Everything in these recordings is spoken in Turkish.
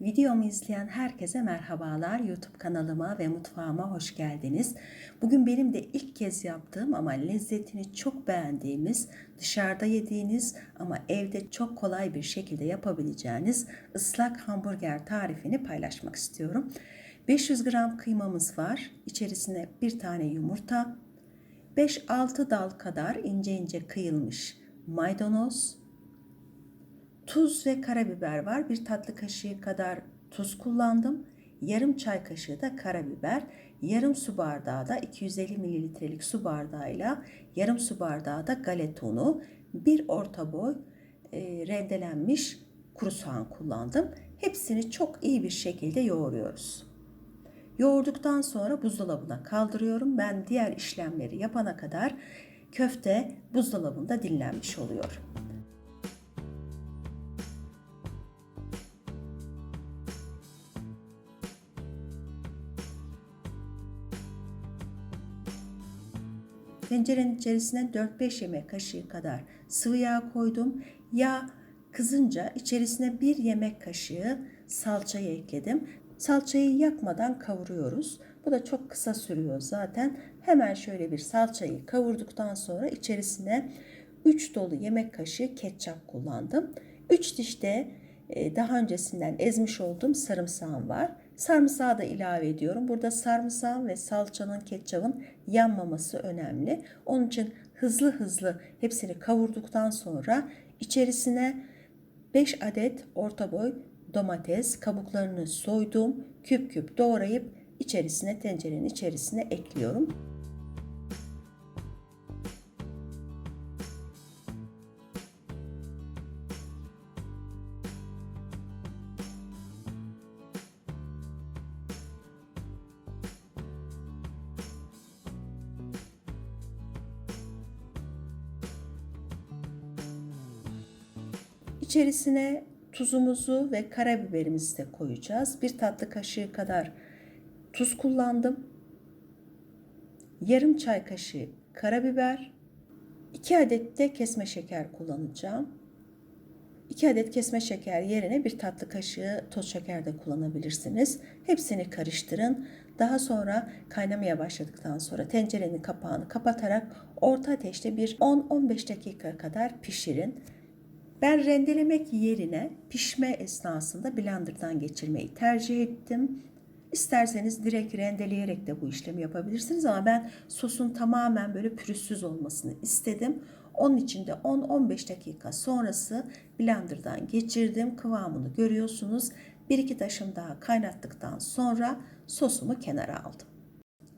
Videomu izleyen herkese merhabalar. YouTube kanalıma ve mutfağıma hoş geldiniz. Bugün benim de ilk kez yaptığım ama lezzetini çok beğendiğimiz, dışarıda yediğiniz ama evde çok kolay bir şekilde yapabileceğiniz ıslak hamburger tarifini paylaşmak istiyorum. 500 gram kıymamız var. İçerisine bir tane yumurta, 5-6 dal kadar ince ince kıyılmış maydanoz, Tuz ve karabiber var. Bir tatlı kaşığı kadar tuz kullandım. Yarım çay kaşığı da karabiber. Yarım su bardağı da 250 mililitrelik su bardağıyla yarım su bardağı da galeta unu. Bir orta boy e, rendelenmiş kuru soğan kullandım. Hepsini çok iyi bir şekilde yoğuruyoruz. Yoğurduktan sonra buzdolabına kaldırıyorum. Ben diğer işlemleri yapana kadar köfte buzdolabında dinlenmiş oluyor. Tencerenin içerisine 4-5 yemek kaşığı kadar sıvı yağ koydum. Yağ kızınca içerisine 1 yemek kaşığı salçayı ekledim. Salçayı yakmadan kavuruyoruz. Bu da çok kısa sürüyor zaten. Hemen şöyle bir salçayı kavurduktan sonra içerisine 3 dolu yemek kaşığı ketçap kullandım. 3 diş de daha öncesinden ezmiş olduğum sarımsağım var. Sarımsağı da ilave ediyorum. Burada sarımsağın ve salçanın, ketçabın yanmaması önemli. Onun için hızlı hızlı hepsini kavurduktan sonra içerisine 5 adet orta boy domates kabuklarını soydum. Küp küp doğrayıp içerisine tencerenin içerisine ekliyorum. İçerisine tuzumuzu ve karabiberimizi de koyacağız. Bir tatlı kaşığı kadar tuz kullandım. Yarım çay kaşığı karabiber. 2 adet de kesme şeker kullanacağım. 2 adet kesme şeker yerine bir tatlı kaşığı toz şeker de kullanabilirsiniz. Hepsini karıştırın. Daha sonra kaynamaya başladıktan sonra tencerenin kapağını kapatarak orta ateşte bir 10-15 dakika kadar pişirin. Ben rendelemek yerine pişme esnasında blenderdan geçirmeyi tercih ettim. İsterseniz direkt rendeleyerek de bu işlemi yapabilirsiniz ama ben sosun tamamen böyle pürüzsüz olmasını istedim. Onun için de 10-15 dakika sonrası blenderdan geçirdim. Kıvamını görüyorsunuz. Bir iki taşım daha kaynattıktan sonra sosumu kenara aldım.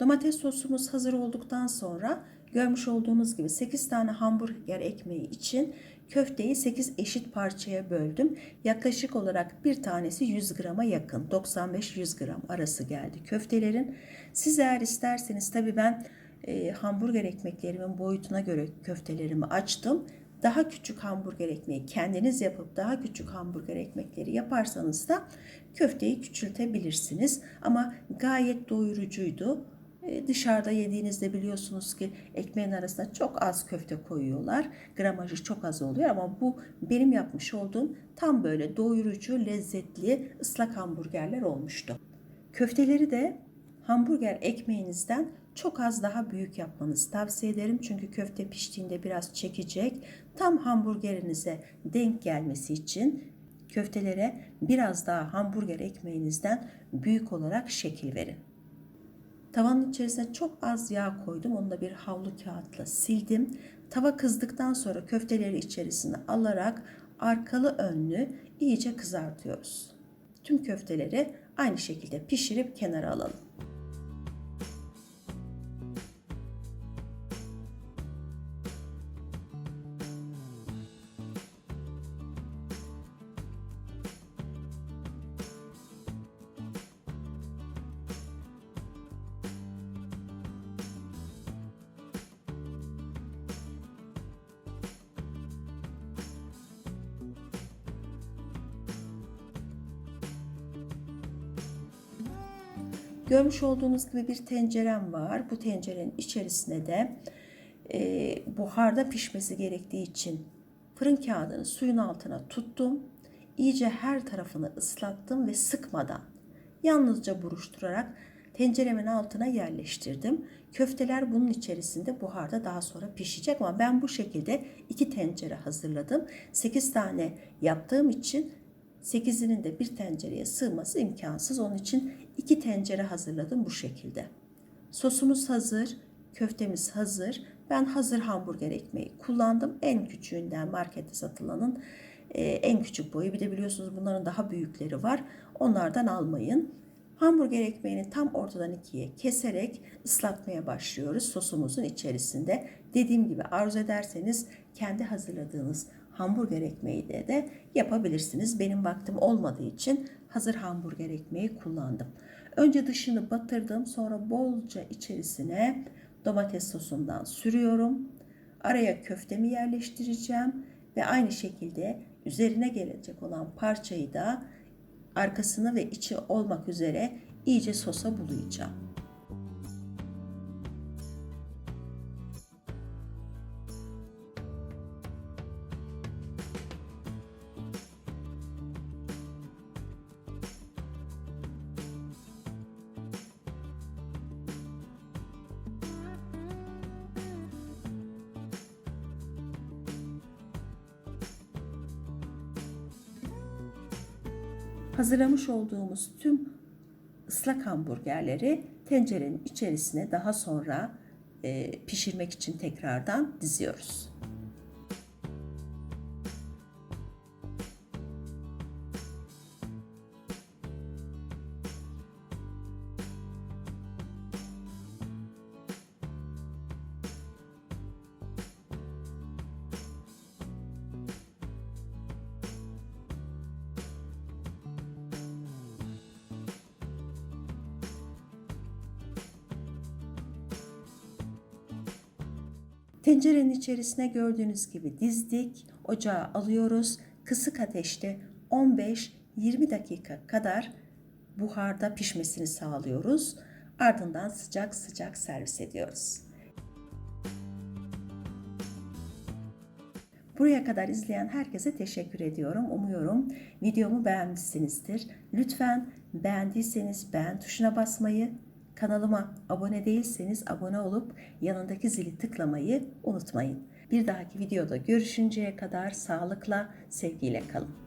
Domates sosumuz hazır olduktan sonra görmüş olduğunuz gibi 8 tane hamburger ekmeği için köfteyi 8 eşit parçaya böldüm. Yaklaşık olarak bir tanesi 100 grama yakın 95-100 gram arası geldi köftelerin. Siz eğer isterseniz tabi ben e, hamburger ekmeklerimin boyutuna göre köftelerimi açtım. Daha küçük hamburger ekmeği kendiniz yapıp daha küçük hamburger ekmekleri yaparsanız da köfteyi küçültebilirsiniz. Ama gayet doyurucuydu. E, dışarıda yediğinizde biliyorsunuz ki ekmeğin arasına çok az köfte koyuyorlar. Gramajı çok az oluyor ama bu benim yapmış olduğum tam böyle doyurucu, lezzetli ıslak hamburgerler olmuştu. Köfteleri de hamburger ekmeğinizden çok az daha büyük yapmanızı tavsiye ederim. Çünkü köfte piştiğinde biraz çekecek. Tam hamburgerinize denk gelmesi için köftelere biraz daha hamburger ekmeğinizden büyük olarak şekil verin. Tavanın içerisine çok az yağ koydum. Onu da bir havlu kağıtla sildim. Tava kızdıktan sonra köfteleri içerisine alarak arkalı önlü iyice kızartıyoruz. Tüm köfteleri aynı şekilde pişirip kenara alalım. Görmüş olduğunuz gibi bir tencerem var. Bu tencerenin içerisine de e, buharda pişmesi gerektiği için fırın kağıdını suyun altına tuttum. iyice her tarafını ıslattım ve sıkmadan yalnızca buruşturarak tenceremin altına yerleştirdim. Köfteler bunun içerisinde buharda daha sonra pişecek ama ben bu şekilde iki tencere hazırladım. 8 tane yaptığım için 8'inin de bir tencereye sığması imkansız. Onun için iki tencere hazırladım bu şekilde. Sosumuz hazır, köftemiz hazır. Ben hazır hamburger ekmeği kullandım. En küçüğünden markette satılanın e, en küçük boyu. Bir de biliyorsunuz bunların daha büyükleri var. Onlardan almayın. Hamburger ekmeğini tam ortadan ikiye keserek ıslatmaya başlıyoruz sosumuzun içerisinde. Dediğim gibi arzu ederseniz kendi hazırladığınız hamburger ekmeği de, de yapabilirsiniz. Benim vaktim olmadığı için hazır hamburger ekmeği kullandım. Önce dışını batırdım sonra bolca içerisine domates sosundan sürüyorum. Araya köftemi yerleştireceğim ve aynı şekilde üzerine gelecek olan parçayı da arkasını ve içi olmak üzere iyice sosa bulayacağım. Hazırlamış olduğumuz tüm ıslak hamburgerleri tencerenin içerisine daha sonra e, pişirmek için tekrardan diziyoruz. Tencerenin içerisine gördüğünüz gibi dizdik. Ocağa alıyoruz. Kısık ateşte 15-20 dakika kadar buharda pişmesini sağlıyoruz. Ardından sıcak sıcak servis ediyoruz. Buraya kadar izleyen herkese teşekkür ediyorum. Umuyorum videomu beğenmişsinizdir. Lütfen beğendiyseniz beğen tuşuna basmayı, kanalıma abone değilseniz abone olup yanındaki zili tıklamayı unutmayın. Bir dahaki videoda görüşünceye kadar sağlıkla, sevgiyle kalın.